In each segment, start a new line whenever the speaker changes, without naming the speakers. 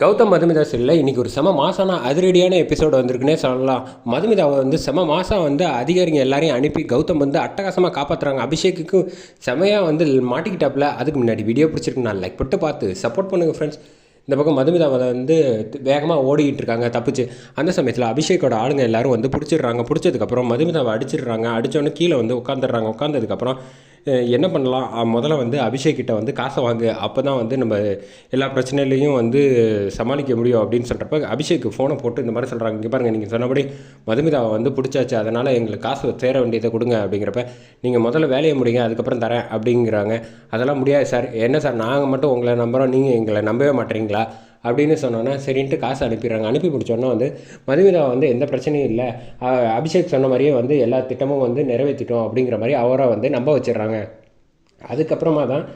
கௌதம் மதுமிதா செல்லில் இன்றைக்கி ஒரு செம மாசான அதிரடியான எபிசோடு வந்திருக்குன்னே சொல்லலாம். மதுமிதாவை வந்து செம மாதம் வந்து அதிகாரிங்க எல்லாரையும் அனுப்பி கௌதம் வந்து அட்டகாசமாக காப்பாற்றுறாங்க அபிஷேக்குக்கும் செமையாக வந்து மாட்டிக்கிட்டாப்புல. அதுக்கு முன்னாடி வீடியோ பிடிச்சிருக்கு நான் லைக் போட்டு பார்த்து சப்போர்ட் பண்ணுங்கள் ஃப்ரெண்ட்ஸ் இந்த பக்கம் மதுமிதாவை வந்து வேகமாக ஓடிக்கிட்டு இருக்காங்க தப்பிச்சு. அந்த சமயத்தில் அபிஷேக்கோட ஆளுங்க எல்லாரும் வந்து பிடிச்சிடுறாங்க. பிடிச்சதுக்கப்புறம் மதுமிதாவை அடிச்சிடுறாங்க. அடித்தோடனே கீழே வந்து உட்காந்துடுறாங்க உட்காந்ததுக்கப்புறம் என்ன பண்ணலாம்? முதல்ல வந்து அபிஷேக் கிட்ட வந்து காசை வாங்கு. அப்போ தான் வந்து நம்ம எல்லா பிரச்சனையிலையும் வந்து சமாளிக்க முடியும் அப்படின்னு சொல்கிறப்ப அபிஷேக் ஃபோனை போட்டு இந்த மாதிரி சொல்கிறாங்க இங்கே பாருங்கள் நீங்கள் சொன்னபடி மதுமிதாவை வந்து பிடிச்சாச்சு. அதனால் எங்களுக்கு காசு சேர வேண்டியதை கொடுங்க அப்படிங்கிறப்ப நீங்கள் முதல்ல வேலையை முடிங்க அதுக்கப்புறம் தரேன் அப்படிங்கிறாங்க. அதெல்லாம் முடியாது சார். என்ன சார் நாங்கள் மட்டும் உங்களை நம்புகிறோம் நீங்கள் எங்களை நம்பவே மாட்டீங்களா? அப்படின்னு சொன்னோன்னா சரின்ட்டு காசு அனுப்பிடுறாங்க. அனுப்பி பிடிச்சோன்னே வந்து மதுமிதா வந்து எந்த பிரச்சனையும் இல்லை. அபிஷேக் சொன்ன மாதிரியே வந்து எல்லா திட்டமும் வந்து நிறைவேற்றிட்டோம் அப்படிங்கிற மாதிரி அவரை வந்து நம்ப வச்சிடுறாங்க. அதுக்கப்புறமா தான்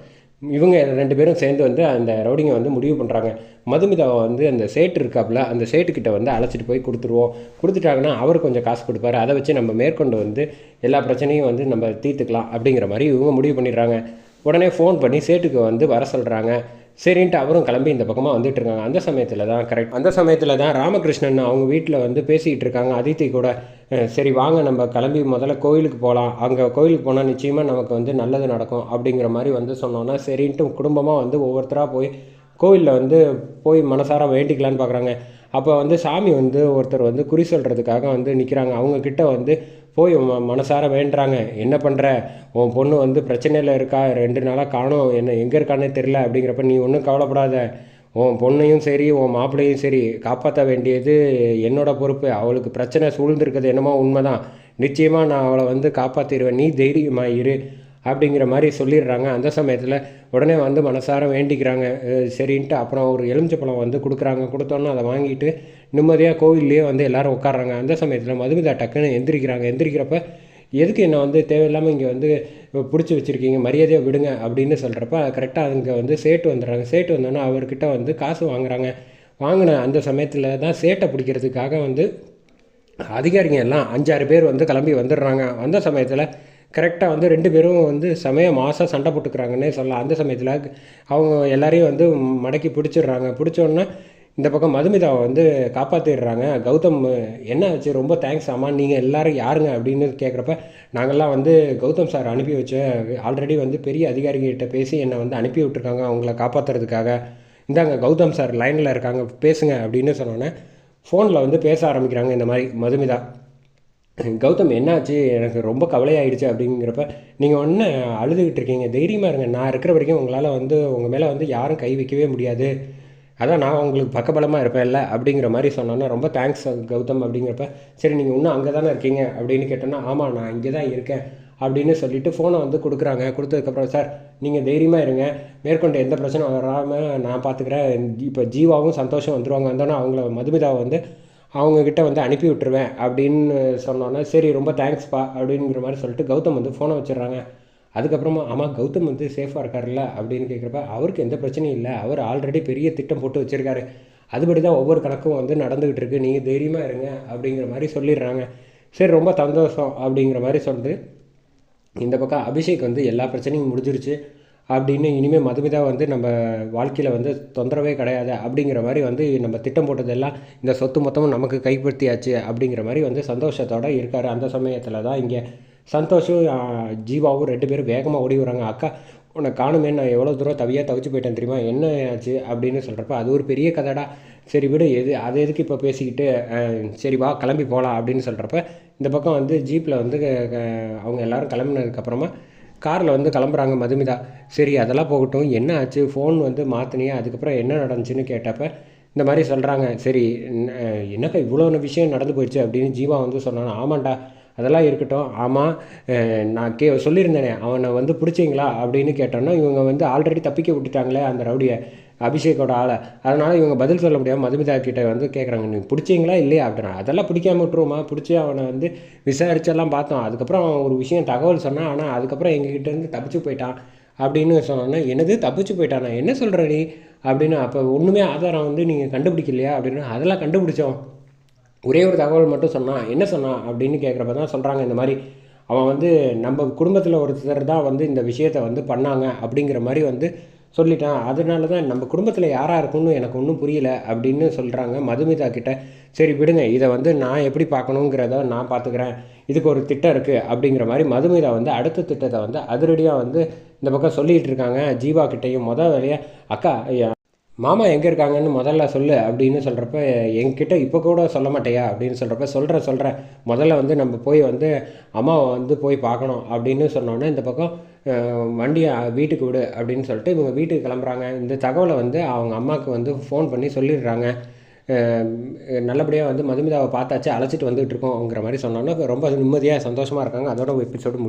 இவங்க ரெண்டு பேரும் சேர்ந்து வந்து அந்த ரவுடிங்கை வந்து முடிவு பண்ணுறாங்க மதுமிதாவை வந்து அந்த சேட்டு இருக்காப்புல அந்த சேட்டுக்கிட்ட வந்து அழைச்சிட்டு போய் கொடுத்துருவோம். கொடுத்துட்டாங்கன்னா அவர் கொஞ்சம் காசு கொடுப்பாரு. அதை வச்சு நம்ம மேற்கொண்டு வந்து எல்லா பிரச்சனையும் வந்து நம்ம தீர்த்துக்கலாம் அப்படிங்கிற மாதிரி இவங்க முடிவு பண்ணிடுறாங்க. உடனே ஃபோன் பண்ணி சேட்டுக்கு வந்து வர சொல்கிறாங்க சரின்ட்டு அவரும் கிளம்பி இந்த பக்கமாக வந்துட்டு இருக்காங்க. அந்த சமயத்தில் தான் கரெக்ட் அந்த சமயத்தில் தான் ராமகிருஷ்ணன் அவங்க வீட்டில் வந்து பேசிக்கிட்டு இருக்காங்க. அதித்தி கூட சரி வாங்க நம்ம கிளம்பி முதல்ல கோயிலுக்கு போகலாம் அங்கே கோயிலுக்கு போனால் நிச்சயமாக நமக்கு வந்து நல்லது நடக்கும் அப்படிங்கிற மாதிரி வந்து சொன்னோன்னா சரின்ட்டு குடும்பமாக வந்து ஒவ்வொருத்தராக போய் கோயிலில் வந்து போய் மனசார வேண்டிக்கலான்னு பார்க்குறாங்க அப்போ வந்து சாமி வந்து ஒருத்தர் வந்து குறி சொல்கிறதுக்காக வந்து நிற்கிறாங்க அவங்கக்கிட்ட வந்து போய் மனசார வேண்டுறாங்க. என்ன பண்ணுற உன் பொண்ணு வந்து பிரச்சனையில் இருக்கா? ரெண்டு நாளாக காணும். என்ன எங்கே இருக்கானே தெரில அப்படிங்கிறப்ப நீ ஒன்றும் கவலைப்படாத. உன் பொண்ணையும் சரி உன் மாப்பிள்ளையும் சரி காப்பாற்ற வேண்டியது என்னோட பொறுப்பு. அவளுக்கு பிரச்சனை சூழ்ந்திருக்கிறது என்னமோ உண்மைதான். நிச்சயமாக நான் அவளை வந்து காப்பாற்றிடுவேன் நீ தைரியமாக இரு. அப்படிங்கிற மாதிரி சொல்லிடுறாங்க. அந்த சமயத்தில் உடனே வந்து மனசார வேண்டிக்கிறாங்க. சரின்ட்டு அப்புறம் ஒரு எலுமிச்சப்பழம் வந்து கொடுக்குறாங்க. கொடுத்தோன்னே அதை வாங்கிட்டு நிம்மதியாக கோவில்லையே வந்து எல்லோரும் உட்காடுறாங்க அந்த சமயத்தில் மதுமிதா டக்குன்னு எந்திரிக்கிறாங்க. எந்திரிக்கிறப்ப எதுக்கு என்னை வந்து தேவையில்லாமல் இங்கே வந்து பிடிச்சி வச்சுருக்கீங்க? மரியாதையாக விடுங்க அப்படின்னு சொல்கிறப்ப கரெக்டாக அங்கே வந்து சேட்டு வந்துடுறாங்க. சேட்டு வந்தோன்னே அவர்கிட்ட வந்து காசு வாங்குறாங்க. வாங்கின அந்த சமயத்தில் தான் சேட்டை பிடிக்கிறதுக்காக வந்து அதிகாரிங்க எல்லாம் அஞ்சாறு பேர் வந்து கிளம்பி வந்துடுறாங்க. அந்த சமயத்தில் கரெக்டாக வந்து ரெண்டு பேரும் வந்து சமய மாதம் சண்டை போட்டுக்கிறாங்கன்னே சொல்லலாம். அந்த சமயத்தில் அவங்க எல்லாரையும் வந்து மடக்கி பிடிச்சிடுறாங்க. பிடிச்சோன்னே இந்த பக்கம் மதுமிதாவை வந்து காப்பாற்றிடுறாங்க கௌதம் என்ன ஆச்சு? ரொம்ப தேங்க்ஸ் ஆமாம் நீங்கள் எல்லோரும் யாருங்க? அப்படின்னு கேட்குறப்ப நாங்கள்லாம் வந்து கௌதம் சார் அனுப்பி வச்ச ஆல்ரெடி வந்து பெரிய அதிகாரிகிட்ட பேசி என்னை வந்து அனுப்பி விட்டுருக்காங்க. அவங்கள காப்பாற்றுறதுக்காக இந்தாங்க கௌதம் சார் லைனில் இருக்காங்க. பேசுங்க. அப்படின்னு சொன்னோன்னே ஃபோனில் வந்து பேச ஆரம்பிக்கிறாங்க இந்த மாதிரி மதுமிதா. கௌதம் என்னாச்சு? எனக்கு ரொம்ப கவலையாயிடுச்சு அப்படிங்கிறப்ப நீங்கள் ஒன்று அழுதுகிட்டு இருக்கீங்க. தைரியமாக இருங்க. நான் இருக்கிற வரைக்கும் உங்களால் வந்து உங்கள் மேலே வந்து யாரும் கை வைக்கவே முடியாது. அதான் நான் உங்களுக்கு பக்கபலமாக இருப்பேன்ல அப்படிங்கிற மாதிரி சொன்னோன்னா ரொம்ப தேங்க்ஸ் கௌதம் அப்படிங்கிறப்ப சரி நீங்கள் இன்னும் அங்கே தானே இருக்கீங்க அப்படின்னு கேட்டோன்னா ஆமாம் நான் இங்கே தான் இருக்கேன் அப்படின்னு சொல்லிட்டு ஃபோனை வந்து கொடுக்குறாங்க. கொடுத்ததுக்கப்புறம் சார் நீங்கள் தைரியமாக இருங்க. மேற்கொண்டு எந்த பிரச்சனை வராமல் நான் பார்த்துக்கிறேன் இப்போ ஜீவாவும் சந்தோஷம் வந்துருவாங்க. வந்தோன்னா அவங்கள மதுமிதாவை வந்து அவங்கக்கிட்ட வந்து அனுப்பி விட்டுருவேன் அப்படின்னு சொன்னோன்னே சரி ரொம்ப தேங்க்ஸ்ப்பா அப்படிங்கிற மாதிரி சொல்லிட்டு கௌதம் வந்து ஃபோனை வச்சிடுறாங்க. அதுக்கப்புறமா ஆமாம் கௌதம் வந்து சேஃபாக இருக்கார்ல அப்படின்னு கேட்குறப்ப அவருக்கு எந்த பிரச்சனையும் இல்லை. அவர் ஆல்ரெடி பெரிய திட்டம் போட்டு வச்சுருக்காரு. அதுபடி தான் ஒவ்வொரு கணக்கும் வந்து நடந்துக்கிட்டு இருக்கு. நீங்கள் தைரியமாக இருங்க அப்படிங்கிற மாதிரி சொல்லிடுறாங்க. சரி ரொம்ப சந்தோஷம் அப்படிங்கிற மாதிரி சொல்லிட்டு இந்த பக்கம் அபிஷேக் வந்து எல்லா பிரச்சனையும் முடிஞ்சிருச்சு. அப்படின்னு இனிமேல் மதுமிதா வந்து நம்ம வாழ்க்கையில் வந்து தொந்தரவே கிடையாது அப்படிங்கிற மாதிரி வந்து நம்ம திட்டம் போட்டதெல்லாம் இந்த சொத்து மொத்தமும் நமக்கு கைப்பற்றியாச்சு அப்படிங்கிற மாதிரி வந்து சந்தோஷத்தோடு இருக்கார். அந்த சமயத்தில் தான் இங்கே சந்தோஷும் ஜீவாவும் ரெண்டு பேரும் வேகமாக ஓடி வராங்க. அக்கா உன்னை காணுமே நான் எவ்வளோ தூரம் தவியாக தவிச்சு போயிட்டேன் தெரியுமா? என்ன ஆச்சு அப்படின்னு சொல்கிறப்ப அது ஒரு பெரிய கதைடா. சரி விடு எது அது எதுக்கு இப்போ பேசிக்கிட்டு சரி வா கிளம்பி போகலாம் அப்படின்னு சொல்கிறப்ப இந்த பக்கம் வந்து ஜீப்பில் வந்து க- அவங்க எல்லாரும் கிளம்புனதுக்கப்புறமா காரில் வந்து கிளம்புறாங்க மதுமிதா. சரி அதெல்லாம் போகட்டும். என்ன ஆச்சு? ஃபோன் வந்து மாற்றினியா அதுக்கப்புறம் என்ன நடந்துச்சுன்னு கேட்டப்ப இந்த மாதிரி சொல்கிறாங்க சரி என்னக்கா இவ்வளோ விஷயம் நடந்து போயிடுச்சு அப்படின்னு ஜீவா வந்து சொன்னாங்க ஆமாண்டா அதெல்லாம் இருக்கட்டும். ஆமாம் நான் கே சொல்லியிருந்தேனே அவனை வந்து பிடிச்சிங்களா? அப்படின்னு கேட்டோன்னா இவங்க வந்து ஆல்ரெடி தப்பிக்க விட்டுட்டாங்களே அந்த ரவுடியை. அபிஷேக்கோட ஆளை. அதனால் இவங்க பதில் சொல்ல முடியாமல் மதுமிதா கிட்டே வந்து கேட்குறாங்க நீங்கள் பிடிச்சிங்களா இல்லையா? அப்படின்னா அதெல்லாம் பிடிக்காம விட்டுருவோமா பிடிச்சி அவனை வந்து விசாரிச்செல்லாம் பார்த்தோம். அதுக்கப்புறம் அவன் ஒரு விஷயம் தகவல் சொன்னான். ஆனால் அதுக்கப்புறம் எங்ககிட்ட இருந்து தப்பிச்சு போயிட்டான். அப்படின்னு சொன்னோன்னா என்னது? தப்பிச்சு போயிட்டானா? என்ன சொல்கிற நீ? அப்படின்னு அப்போ ஒன்றுமே ஆதாரம் வந்து நீங்கள் கண்டுபிடிக்கலையா? அப்படின்னு அதெல்லாம் கண்டுபிடிச்சோம். ஒரே ஒரு தகவல் மட்டும் சொன்னான் என்ன சொன்னான் அப்படின்னு கேட்குறப்ப தான் சொல்கிறாங்க இந்த மாதிரி. அவன் வந்து நம்ம குடும்பத்தில் ஒருத்தர் தான் வந்து இந்த விஷயத்தை வந்து பண்ணாங்க. அப்படிங்கிற மாதிரி வந்து சொல்லிட்டான். அதனால தான் நம்ம குடும்பத்தில் யாராக இருக்கும்னு எனக்கு ஒன்றும் புரியல அப்படின்னு சொல்கிறாங்க மதுமிதா கிட்ட. சரி விடுங்க. இதை வந்து நான் எப்படி பார்க்கணுங்கிறத நான் பார்த்துக்கிறேன். இதுக்கு ஒரு திட்டம் இருக்குது அப்படிங்கிற மாதிரி மதுமிதா வந்து அடுத்த திட்டத்தை வந்து அதிரடியாக வந்து இந்த பக்கம் சொல்லிகிட்டு இருக்காங்க. ஜீவா கிட்டேயும் மொதல் வேலையாக அக்கா ஐயா, மாமா எங்கே இருக்காங்கன்னு முதல்ல சொல்லு அப்படின்னு சொல்கிறப்ப என்கிட்ட இப்போ கூட சொல்ல மாட்டேயா? அப்படின்னு சொல்கிறப்ப சொல்கிறேன் சொல்கிறேன் முதல்ல வந்து நம்ம போய் வந்து அம்மாவை வந்து போய் பார்க்கணும் அப்படின்னு சொன்னோன்னே இந்த பக்கம் வண்டியை வீட்டுக்கு விடு அப்படின்னு சொல்லிட்டு இவங்க வீட்டுக்கு கிளம்புறாங்க. இந்த தகவலை வந்து அவங்க அம்மாவுக்கு வந்து ஃபோன் பண்ணி சொல்லிடுறாங்க. நல்லபடியாக வந்து மதுமிதாவை பார்த்தாச்சு அழைச்சிட்டு வந்துகிட்டு இருக்கோங்கிற மாதிரி சொன்னோன்னா ரொம்ப நிம்மதியாக சந்தோஷமாக இருக்காங்க. அதோட எபிசோடு முடியும்